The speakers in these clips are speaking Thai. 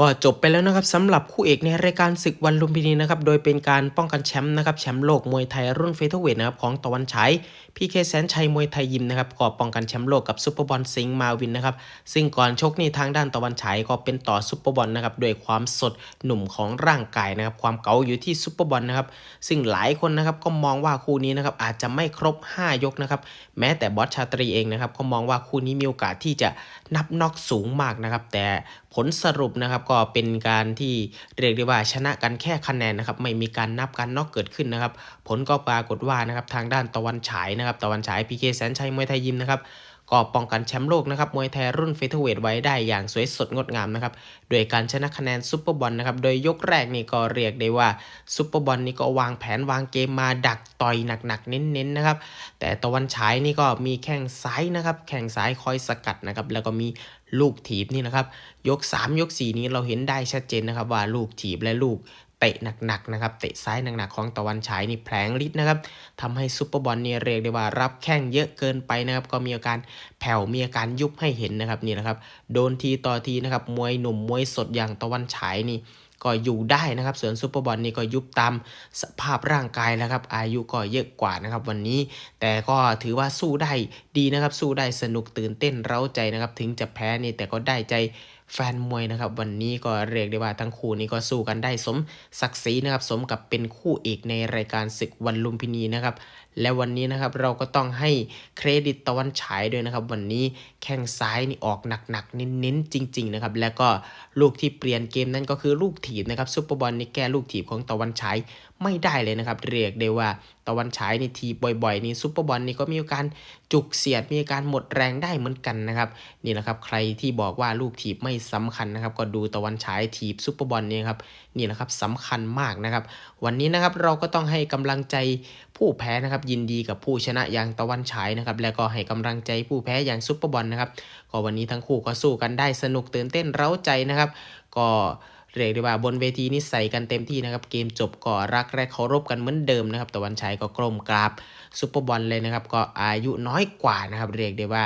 ก็จบไปแล้วนะครับสำหรับคู่เอกในรายการศึกวันลุมพินีนะครับโดยเป็นการป้องกันแชมป์นะครับแชมป์โลกมวยไทยรุ่นเฟเธอร์เวทนะครับของตะวันฉายพีเคแสนชัยมวยไทยยิมนะครับก็ป้องกันแชมป์โลกกับซุปเปอร์บอลสิงห์มาวินนะครับซึ่งก่อนชกนี่ทางด้านตะวันฉายก็เป็นต่อซุปเปอร์บอลนะครับด้วยความสดหนุ่มของร่างกายนะครับความเก๋าอยู่ที่ซุปเปอร์บอลนะครับซึ่งหลายคนนะครับก็มองว่าคู่นี้นะครับอาจจะไม่ครบ 5 ยกนะครับแม้แต่บอสชาตรีเองนะครับก็มองว่าคู่นี้มีโอกาสที่จะนับน็อกสูงมากนะครับแต่ผลสรุปนะครับก็เป็นการที่เรียกได้ว่าชนะกันแค่คะแนนนะครับไม่มีการนับการน็อกเกิดขึ้นนะครับ ผลก็ปรากฏว่านะครับทางด้านตะวันฉายนะครับตะวันฉายพีเคแสนชัยมวยไทยยิมนะครับ ก็ป้องกันแชมป์โลกนะครับมวยไทยรุ่นเฟเธอร์เวทไว้ได้อย่างสวยสดงดงามนะครับโดยการชนะคะแนนซุปเปอร์บอลนะครับโดยยกแรกนี่ก็เรียกได้ว่าซุปเปอร์บอลนี่ก็วางแผนวางเกมมาดักต่อยหนักๆเน้นๆนะครับแต่ตะวันฉายนี่ก็มีแข้งซ้ายนะครับแข้งซ้ายคอยสกัดนะครับแล้วก็มีลูกถีบนี่นะครับยก 3 ยก 4 นี้เราเห็นได้ชัดเจนนะครับว่าลูกถีบและลูกะหนักๆนะครับเตะซ้ายหนักๆของตะวันฉายนี่แผลงฤทธิ์นะครับทำให้ซุปเปอร์บอลเนี่ยเรียกได้ว่ารับแข้งเยอะเกินไปนะครับก็มีอาการแผ่วมีอาการยุบให้เห็นนะครับนี่นะครับโดนทีต่อทีนะครับมวยหนุ่มมวยสดอย่างตะวันฉายนี่ ก็อยู่ได้นะครับส่วนซูเปอร์บอลนี่ก็ยุบตามสภาพร่างกายแล้วครับอายุก็เยอะกว่านะครับวันนี้ แต่ก็ถือว่าสู้ได้ดีนะครับสู้ได้สนุกตื่นเต้นเร้าใจนะครับถึงจะแพ้นี่แต่ก็ได้ใจแฟนมวยนะครับวันนี้ก็เรียกได้ว่าทั้งคู่นี้ก็สู้กันได้สมศักดิ์ศรีนะครับสมกับเป็นคู่เอกในรายการศึกวันลุมพินีนะครับและวันนี้นะครับเราก็ต้องให้เครดิตตะวันฉายด้วยนะครับ วันนี้แข้งซ้ายนี่ออกหนักๆเน้นๆจริง ๆ นะครับ แล้วก็ลูกที่เปลี่ยนเกมนั้นก็คือลูกถีบนะครับซุปเปอร์บอลนี่แก้ลูกถีบของตะวันฉายไม่ได้เลยนะครับเรียกได้ว่าตะวันฉายนี่ทีบบ่อยๆนี่ซุปเปอร์บอลนี่ก็มีการจุกเสียดมีการหมดแรงได้เหมือนกันนะครับนี่แหละครับใครที่บอกว่าลูกถีบไม่สำคัญนะครับก็ดูตะวันฉายถีบซุปเปอร์บอลนี่ครับนี่แหละครับสำคัญมากนะครับ วันนี้นะครับเราก็ต้องให้กำลังใจผู้แพ้นะครับยินดีกับผู้ชนะอย่างตะวันฉายนะครับแล้วก็ให้กำลังใจผู้แพ้อย่างซุปเปอร์บอลนะครับก็วันนี้ทั้งคู่ก็สู้กันได้สนุกตื่นเต้นเร้าใจนะครับ ก็ เรียกได้ว่าบนเวทีนี้ใส่กันเต็มที่นะครับ เกมจบก็รักแรกเคารพกันเหมือนเดิมนะครับตะวันชัยก็กลมกราบซุปเปอร์บอลเลยนะครับ ก็อายุน้อยกว่านะครับ เรียกได้ว่า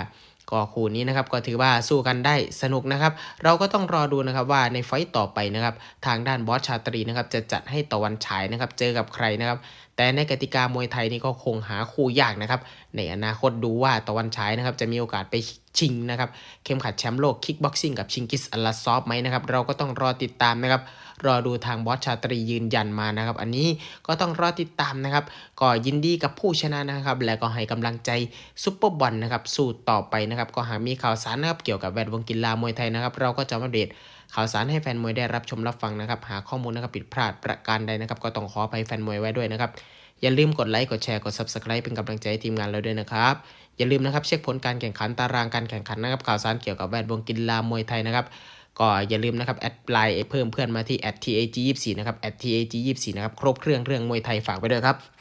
ก็คู่นี้นะครับก็ถือว่าสู้กันได้สนุกนะครับ เราก็ต้องรอดูนะครับว่าในไฟต์ต่อไปนะครับ ทางด้านบอสชาตรีนะครับจะจัดให้ตะวันฉายนะครับ เจอกับใครนะครับ แต่ในกติกามวยไทยนี่ก็คงหาคู่ยากนะครับ ในอนาคตดูว่าตะวันฉายนะครับจะมีโอกาสไปชิงนะครับเข็มขัดแชมป์โลกคิกบ็อกซิ่งกับชิงกิสอัลลาซอฟไหมนะครับเราก็ต้องรอติดตามนะครับรอดูทางบอสชาตรียืนยันมานะครับ อันนี้ก็ต้องรอติดตามนะครับ ก็ยินดีกับผู้ชนะนะครับ และก็ให้กำลังใจซุปเปอร์บอลนะครับสู้ต่อไปนะครับ ก็หากมีข่าวสารนะครับเกี่ยวกับแวดวงกีฬามวยไทยนะครับ เราก็จะมาอัปเดต ข่าวสารให้แฟนมวยได้รับชมรับฟังนะครับ หาข้อมูลนะครับผิดพลาดประการใดนะครับ ก็ต้องขออภัยแฟนมวยไว้ด้วยนะครับ อย่าลืมกดไลค์กดแชร์กด subscribe เป็นกำลังใจให้ทีมงานเราด้วยนะครับอย่าลืมนะครับเช็คผลการแข่งขันตารางการแข่งขันนะครับข่าวสารเกี่ยวกับแวดวงกีฬามวยไทยนะครับก็อย่าลืมนะครับแอดไลน์เพิ่มเพื่อนมาที่ @tag24 นะครับ @tag24 นะครับครบเครื่องเรื่องมวยไทยฝากไปด้วยครับ